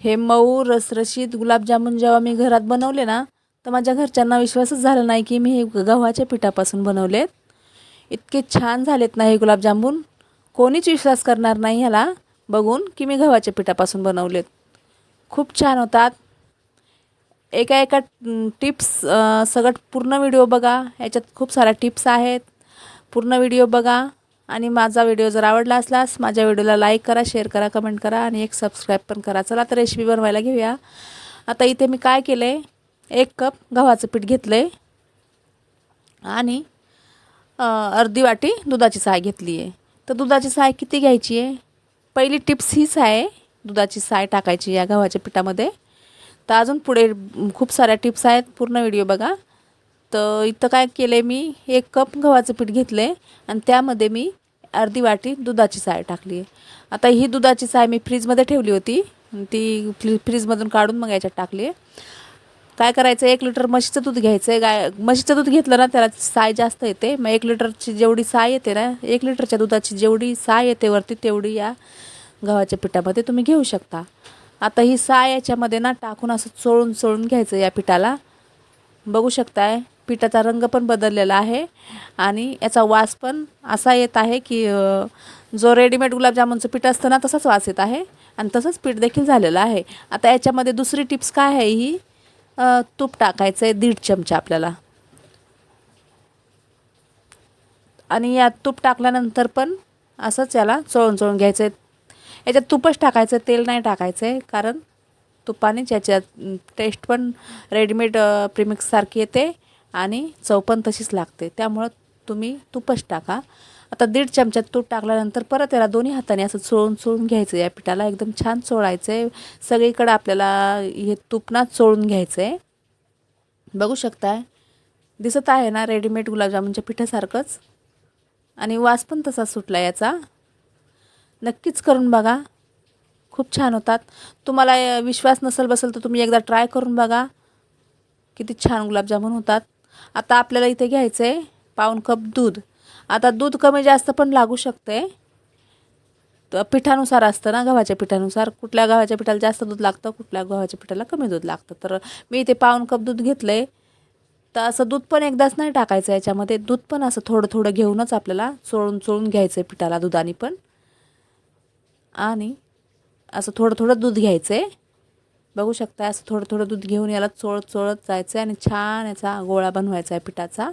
हे मऊ रसरशीत गुलाबजामुन जेव्हा मी घरात बनवले ना तर माझ्या घरच्यांना विश्वासच झाला नाही की मी हे गव्हाच्या पिठापासून बनवलेत. इतके छान झालेत ना हे गुलाबजामुन. कोणीच विश्वास करणार नाही ह्याला. बघून की मी गव्हाच्या पिठापासून बनवलेत. खूप छान होतात. एका एका टिप्स सगळं पूर्ण व्हिडिओ बघा. याच्यात खूप साऱ्या टिप्स आहेत. पूर्ण व्हिडिओ बघा. आणि माझा व्हिडिओ जर आवडला असल्यास माझ्या व्हिडिओला लाईक करा शेअर करा कमेंट करा आणि एक सबस्क्राईब पण करा. चला तर रेसिपी बनवायला घेऊया. आता इथे मी काय केलं? आहे एक कप गव्हाचं पीठ घेतलं आहे आणि अर्धी वाटी दुधाची साय घेतली आहे. तर दुधाची साय किती घ्यायची आहे? पहिली टिप्स हीच आहे दुधाची साय टाकायची या गव्हाच्या पिठामध्ये. तर अजून पुढे खूप साऱ्या टिप्स आहेत पूर्ण व्हिडिओ बघा. तर इथं काय केलं आहे मी एक कप गव्हाचं पीठ घेतलं आहे आणि त्यामध्ये मी अर्धी वाटी दुधाची साय टाकली आहे. आता ही दुधाची साय मी फ्रीजमध्ये ठेवली होती. ती फ्री फ्रीजमधून काढून मग याच्यात टाकली आहे. काय करायचं एक लिटर म्हशीचं दूध घ्यायचं आहे गाय म्हशीचं दूध घेतलं ना त्याला साय जास्त येते. मग एक लिटरची जेवढी साय येते ना एक लिटरच्या दुधाची जेवढी साय येते वरती तेवढी या गव्हाच्या पिठामध्ये तुम्ही घेऊ शकता. आता ही साय याच्यामध्ये ना टाकून असं चोळून चोळून घ्यायचं या पिठाला. बघू शकताय. पिठाचा रंग पण बदललेला आहे. आणि याचा वास पण असा येत आहे की जो रेडीमेड गुलाबजामुनचं पीठ असतं ना तसाच वास येत आहे आणि तसंच पीठ देखील झालेलं आहे. आता याच्यामध्ये दुसरी टिप्स काय आहे ही? तूप टाकायचं आहे दीड चमचा आपल्याला. आणि या तूप टाकल्यानंतर पण असंच याला चोळून चोळून घ्यायचं आहे. याच्यात तुपच टाकायचं तेल नाही टाकायचं आहे कारण तुपानेच याच्यात टेस्ट पण रेडीमेड प्रिमिक्ससारखी येते. आणि चव पण तशीच लागते. त्यामुळं तुम्ही तुपच टाका. आता दीड चमच्यात तूप टाकल्यानंतर परत याला दोन्ही हाताने असं चोळून चोळून घ्यायचं. या पिठाला एकदम छान चोळायचं आहे सगळीकडं आपल्याला हे तूप ना चोळून घ्यायचं आहे बघू शकताय. दिसत आहे ना रेडीमेड गुलाबजामुनच्या पिठासारखंच. आणि वास पण तसा सुटला याचा. नक्कीच करून बघा. खूप छान होतात. तुम्हाला विश्वास नसेल बसेल तर तुम्ही एकदा ट्राय करून बघा. किती छान गुलाबजामुन होतात. आता आपल्याला इथे घ्यायचं आहे पाऊन कप दूध. आता दूध कमी जास्त पण लागू शकते. पिठानुसार असतं ना गव्हाच्या पिठानुसार. कुठल्या गव्हाच्या पिठाला जास्त दूध लागतं कुठल्या गव्हाच्या पिठाला कमी दूध लागतं. तर मी इथे पाऊन कप दूध घेतलं आहे तर असं दूध पण एकदाच नाही टाकायचं याच्यामध्ये. दूध पण असं थोडं थोडं घेऊनच आपल्याला चोळून चोळून घ्यायचं आहे पिठाला दुधाने पण. आणि असं थोडं थोडं दूध घ्यायचं आहे बघू शकता असं थोडं थोडं दूध घेऊन याला चोळत चोळत जायचं आहे आणि छान याचा गोळा बनवायचा आहे पिठाचा.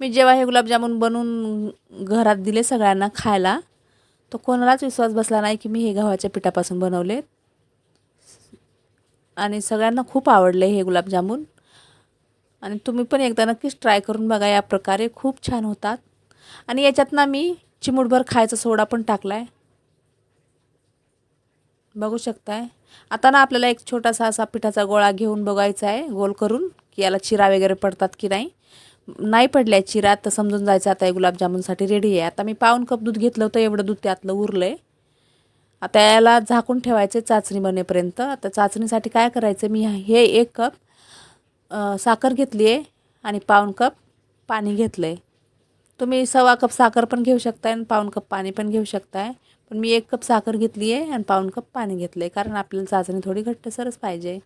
मी जेव्हा हे गुलाबजामुन बनवून घरात दिले सगळ्यांना खायला तो कोणालाच विश्वास बसला नाही की मी हे गव्हाच्या पिठापासून बनवले. आणि सगळ्यांना खूप आवडले हे गुलाबजामुन. आणि तुम्ही पण एकदा नक्कीच ट्राय करून बघा या प्रकारे खूप छान होतात. आणि याच्यात ना मी चिमूटभर खायचा सोडा पण टाकला आहे बघू शकताय. आता ना आपल्याला एक छोटासा असा पिठाचा गोळा घेऊन बघायचा आहे गोल करून की याला चिरा वगैरे पडतात की नाही. नाही पडल्या चिरा तर समजून जायचं आता हे गुलाबजामुनसाठी रेडी आहे. आता मी पाऊन कप दूध घेतलं होतं एवढं दूध त्यातलं उरलं आहे आता याला झाकून ठेवायचे चाचणी बनेपर्यंत आता चाचणीसाठी काय करायचं मी हे एक कप साखर घेतली आहे आणि पाऊन कप पाणी घेतलं आहे तुम्ही सव्वा कप साखर पण घेऊ शकताय आणि पाऊन कप पाणी पण घेऊ शकताय. पण मी एक कप साखर घेतली आहे आणि पाऊन कप पाणी घेतलं आहे कारण आपल्याला चाचणी थोडी घट्टसरच पाहिजे.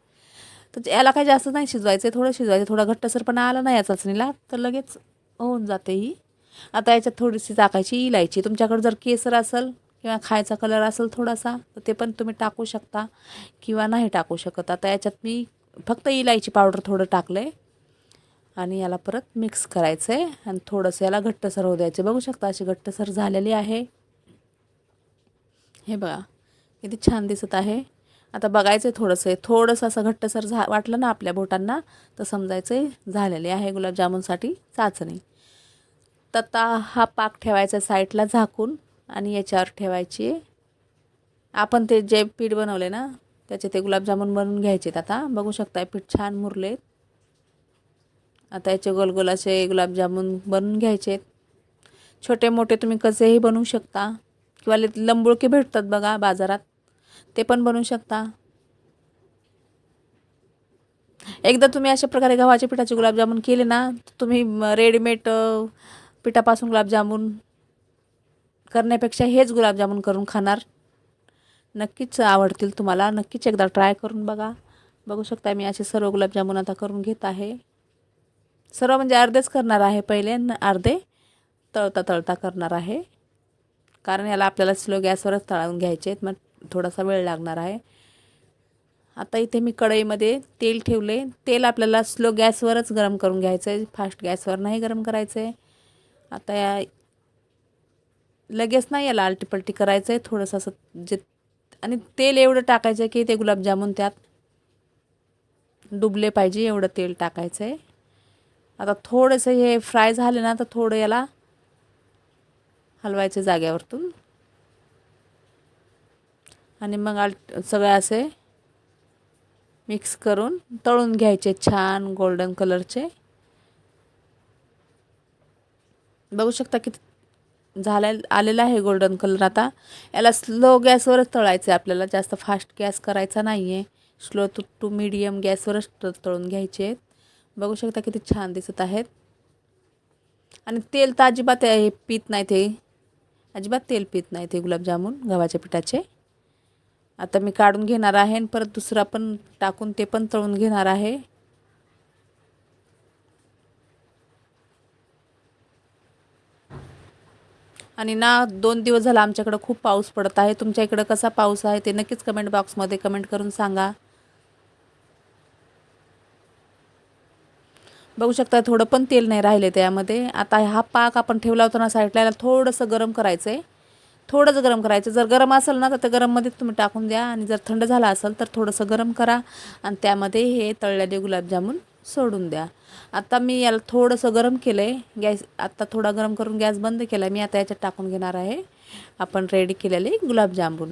तर याला काही जास्त नाही शिजवायचं आहे थोडं शिजवायचं थोडा घट्टसरपणा आला नाही या चाचणीला. तर लगेच होऊन जाते ही. आता याच्यात थोडीशी टाकायची इलायची. तुमच्याकडे जर केसर असेल किंवा खायचा कलर असेल थोडासा तर ते पण तुम्ही टाकू शकता किंवा नाही टाकू शकत. आता याच्यात मी फक्त इलायची पावडर थोडं टाकलं आहे आणि याला परत मिक्स करायचं आहे आणि थोडंसं याला घट्टसर होऊ द्यायचे बघू शकता अशी घट्टसर झालेली आहे. हे बघा किती छान दिसत आहे. आता बघायचं आहे थोडंसं. थोडंसं असं घट्टसर झा वाटलं ना आपल्या बोटांना तर समजायचं आहे झालेले आहे गुलाबजामुनसाठी चाचणी. तर आता हा पाक ठेवायचा साईडला झाकून आणि याच्यावर ठेवायची आपण ते जे पीठ बनवले ना त्याचे ते गुलाबजामुन बनवून घ्यायचेत आता. बघू शकता पीठ छान मुरलेत. आता याचे गोलगोल असे गुलाबजामुन बनवून घ्यायचे छोटे मोठे तुम्ही कसेही बनवू शकता. किंवा लंबुळके भेटतात बघा बाजारात. ते पण बनवू शकता. एकदा तुम्ही अशा प्रकारे गव्हाच्या पिठाचे गुलाबजामुन केले ना तुम्ही रेडीमेड पिठापासून गुलाबजामुन करण्यापेक्षा हेच गुलाबजामुन करून खाणार. नक्कीच आवडतील तुम्हाला. नक्कीच एकदा ट्राय करून बघा. बघू शकता मी असे सर्व गुलाबजामुन आता करून घेत आहे. सर्व म्हणजे अर्धेच करणार आहे. पहिले न अर्धे तळता तळता करणार आहे. कारण याला आपल्याला स्लो गॅसवरच तळून घ्यायचे आहेत मग थोडासा वेळ लागणार आहे. आता इथे मी कढईमध्ये तेल ठेवले. तेल आपल्याला स्लो गॅसवरच गरम करून घ्यायचं आहे फास्ट गॅसवर नाही गरम करायचं आहे आता या लगेच नाही याला आलटीपलटी करायचं आहे थोडंसं असं जे आणि तेल एवढं टाकायचं आहे की ते गुलाबजामुन त्यात डुबले पाहिजे एवढं तेल टाकायचं आहे आता थोडंसं हे फ्राय झाले ना तर थोडं याला हलवायचे जाग्यावरतून. आणि मग आल सगळे असे मिक्स करून तळून घ्यायचे छान गोल्डन कलरचे बघू शकता किती झाल्या आलेला आहे गोल्डन कलर आता. याला स्लो गॅसवरच तळायचं आहे आपल्याला जास्त फास्ट गॅस करायचा नाही आहे स्लो टू टू मीडियम गॅसवरच तळून घ्यायचे आहेत. बघू शकता किती छान दिसत आहेत. आणि तेल तर अजिबात हे पित नाही ते. अजिबात तेल पित नाही ते गुलाबजामुन गव्हाच्या पिठाचे. आता मी काढून घेणार आहे आणि परत दुसरा पण टाकून ते पण तळून घेणार आहे. आणि ना दोन दिवस झाला आमच्याकडं खूप पाऊस पडत आहे. तुमच्या इकडं कसा पाऊस आहे ते नक्कीच कमेंट बॉक्समध्ये कमेंट करून सांगा. बघू शकता थोडं पण तेल नाही राहिले त्यामध्ये. आता हा पाक आपण ठेवला होता ना साईडला याला थोडंसं गरम करायचं आहे थोडंच गरम करायचं. जर गरम असेल ना तर ते गरममध्ये तुम्ही टाकून द्या. आणि जर थंड झाला असेल तर थोडंसं गरम करा. आणि त्यामध्ये हे तळलेले गुलाबजामुन सोडून द्या. आता मी याला थोडंसं गरम केलं आहे गॅस आत्ता थोडा गरम करून गॅस बंद केला मी आता याच्यात टाकून घेणार आहे. आपण रेडी केलेले गुलाबजामुन.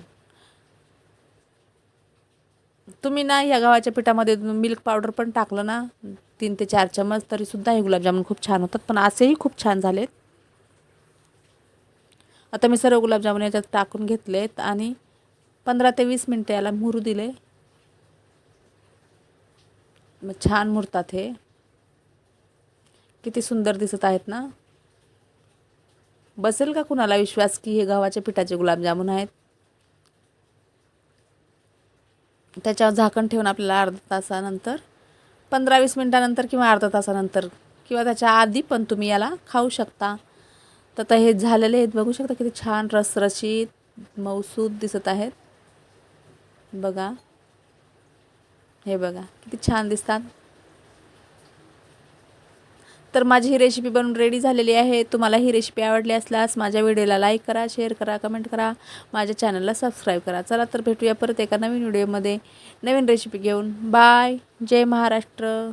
तुम्ही ना या गव्हाच्या पिठामध्ये मिल्क पावडर पण टाकलं ना तीन ते चार चमच तरीसुद्धा हे गुलाबजामुन खूप छान होतात. पण असेही खूप छान झालेत. आता मी सर्व गुलाबजामुन याच्यात टाकून घेतलेत आणि पंधरा ते वीस मिनटं याला मुरू दिले. मग छान मुरतात हे. किती सुंदर दिसत आहेत ना. बसेल का कुणाला विश्वास की हे गव्हाच्या पिठाचे गुलाबजामुन आहेत? त्याच्यावर झाकण ठेवून आपल्याला अर्धा तासानंतर पंधरा वीस मिनटानंतर किंवा अर्धा तासानंतर किंवा त्याच्या आधी पण तुम्ही याला खाऊ शकता. तर आता हे झालेले आहेत. बघू शकता किती छान रसरशीत मौसूद दिसत आहेत. बघा. हे बघा. किती छान दिसतात. तर माझी ही रेसिपी बनवून रेडी झालेली आहे. तुम्हाला ही रेसिपी आवडली असल्यास माझ्या व्हिडिओला लाईक करा शेअर करा कमेंट करा. माझ्या चॅनलला सबस्क्राईब करा. चला तर भेटूया परत एका नवीन व्हिडिओमध्ये नवीन रेसिपी घेऊन. बाय जय महाराष्ट्र.